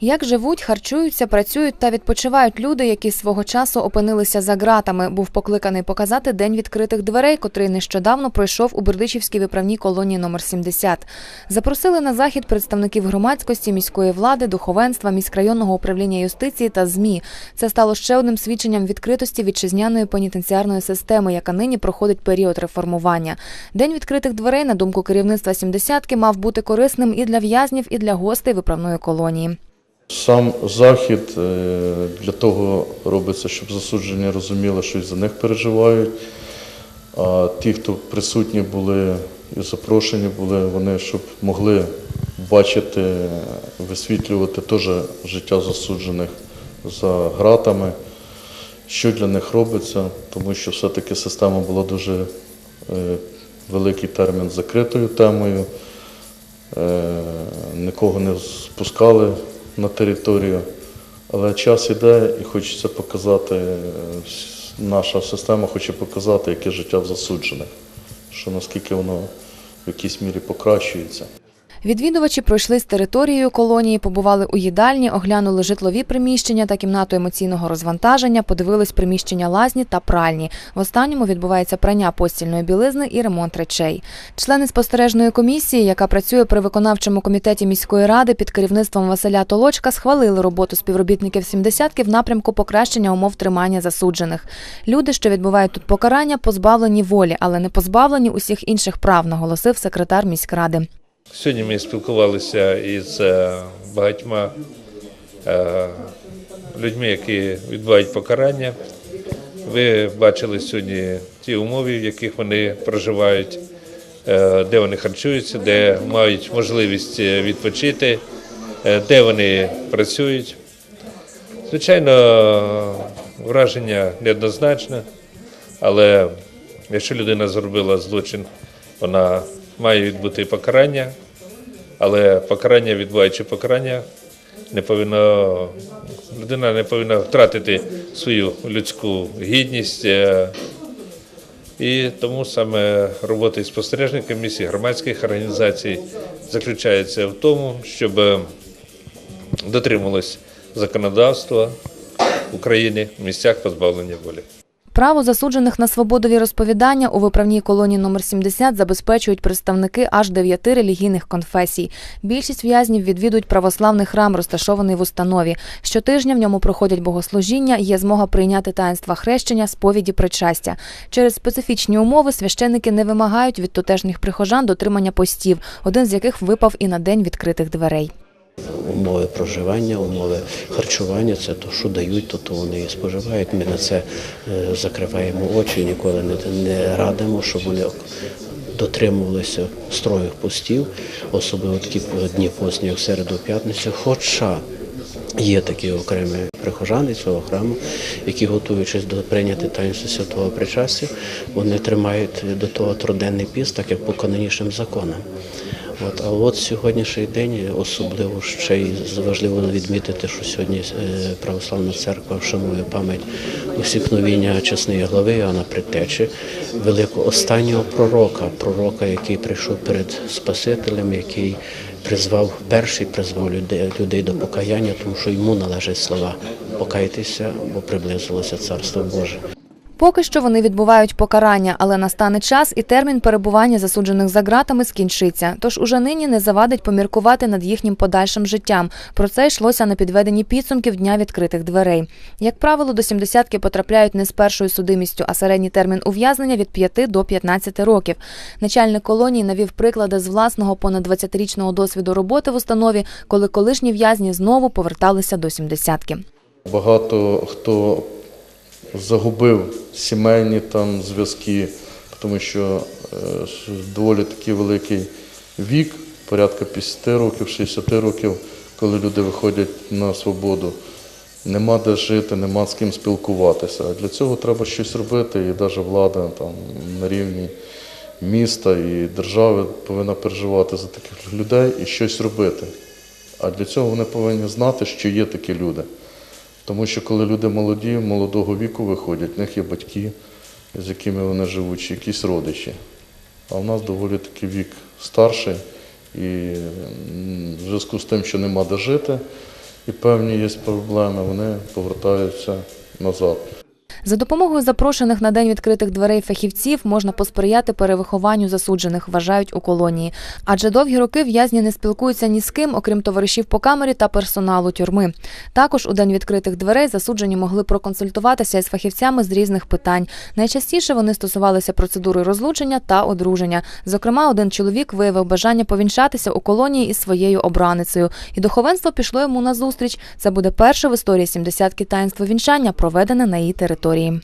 Як живуть, харчуються, працюють та відпочивають люди, які свого часу опинилися за ґратами, був покликаний показати день відкритих дверей, котрий нещодавно пройшов у Бердичівській виправній колонії номер 70. Запросили на захід представників громадськості, міської влади, духовенства, міськрайонного управління юстиції та ЗМІ. Це стало ще одним свідченням відкритості вітчизняної пенітенціарної системи, яка нині проходить період реформування. День відкритих дверей, на думку керівництва «сімдесятки», мав бути корисним і для в'язнів, і для гостей виправної колонії. Сам захід е, для того робиться, щоб засуджені розуміли, що і за них переживають. А ті, хто присутні були і запрошені були, вони щоб могли бачити, висвітлювати теж життя засуджених за ґратами, що для них робиться, тому що все-таки система була дуже е, великий термін закритою темою. Е, Нікого не спускали на територію, але час іде і хочеться показати, е, наша система хоче показати, яке життя в засуджених, що наскільки воно в якійсь мірі покращується. Відвідувачі пройшли з територією колонії, побували у їдальні, оглянули житлові приміщення та кімнату емоційного розвантаження, подивились приміщення лазні та пральні. В останньому відбувається прання постільної білизни і ремонт речей. Члени спостережної комісії, яка працює при виконавчому комітеті міської ради під керівництвом Василя Толочка, схвалили роботу співробітників сімдесятки в напрямку покращення умов тримання засуджених. Люди, що відбувають тут покарання, позбавлені волі, але не позбавлені усіх інших прав, наголосив секретар міськради. Сьогодні ми спілкувалися із е, багатьма е, людьми, які відбувають покарання. Ви бачили сьогодні ті умови, в яких вони проживають, е, де вони харчуються, де мають можливість відпочити, де вони працюють. Звичайно, враження неоднозначне, але якщо людина зробила злочин, вона має відбути покарання, але покарання, відбуваючи покарання, не повинно, людина не повинна втратити свою людську гідність. е, І тому саме робота із спостережної комісії громадських організацій заключається в тому, щоб е, дотримувалось законодавства України в місцях позбавлення волі. Право засуджених на свободові розповідання у виправній колонії номер 70 забезпечують представники аж дев'яти релігійних конфесій. Більшість в'язнів відвідують православний храм, розташований в установі. Щотижня в ньому проходять богослужіння, є змога прийняти таїнства хрещення, сповіді причастя. Через специфічні умови священники не вимагають від тутешніх прихожан дотримання постів, один з яких випав і на день відкритих дверей. Умови проживання, умови харчування це то, що дають, то, то вони і споживають. Ми на це е, закриваємо очі, ніколи не, радимо, щоб вони дотримувалися строгих постів, особливо такі дні постні, як середу, п'ятницю. Хоча Є такі окремі прихожани цього храму, які, готуючись до прийняти таїнство святого причастя, вони тримають до того труденний піст, так як по канонічним законам. От, а от сьогоднішній день особливо ще й важливо відмітити, що сьогодні е, православна церква вшанує пам'ять усікновіння чесної глави Іоанна Предтечі, великого останнього пророка, пророка, який прийшов перед Спасителем, який призвав перший призвав людей, людей до покаяння, тому що йому належать слова покайтеся, бо приблизилося царство Боже. Поки що вони відбувають покарання, але настане час і термін перебування засуджених за ґратами скінчиться. Тож уже нині не завадить поміркувати над їхнім подальшим життям. Про це йшлося на підведенні підсумків дня відкритих дверей. Як правило, до сімдесятки потрапляють не з першою судимістю, а середній термін ув'язнення від 5 до 15 років. Начальник колонії навів приклади з власного понад 20-річного досвіду роботи в установі, коли колишні в'язні знову поверталися до сімдесятки. Багато хто загубив сімейні там зв'язки, тому що е, доволі такий великий вік, порядка 50 років, 60 років, коли люди виходять на свободу. Нема де жити, нема з ким спілкуватися. А для цього треба щось робити, і навіть влада там, на рівні міста і держави повинна переживати за таких людей і щось робити. А для цього вони повинні знати, що є такі люди. Тому що коли люди молоді, молодого віку виходять, в них є батьки, з якими вони живуть, чи якісь родичі. А в нас доволі таки вік старший, і в зв'язку з тим, що нема де жити, і певні є проблеми, вони повертаються назад. За допомогою запрошених на день відкритих дверей фахівців можна посприяти перевихованню засуджених, вважають у колонії. Адже довгі роки в'язні не спілкуються ні з ким, окрім товаришів по камері та персоналу тюрми. Також у день відкритих дверей засуджені могли проконсультуватися із фахівцями з різних питань. Найчастіше вони стосувалися процедури розлучення та одруження. Зокрема, один чоловік виявив бажання повінчатися у колонії із своєю обраницею, і духовенство пішло йому на зустріч. Це буде перше в історії сімдесятки таїнство вінчання, проведене на її території. ktorým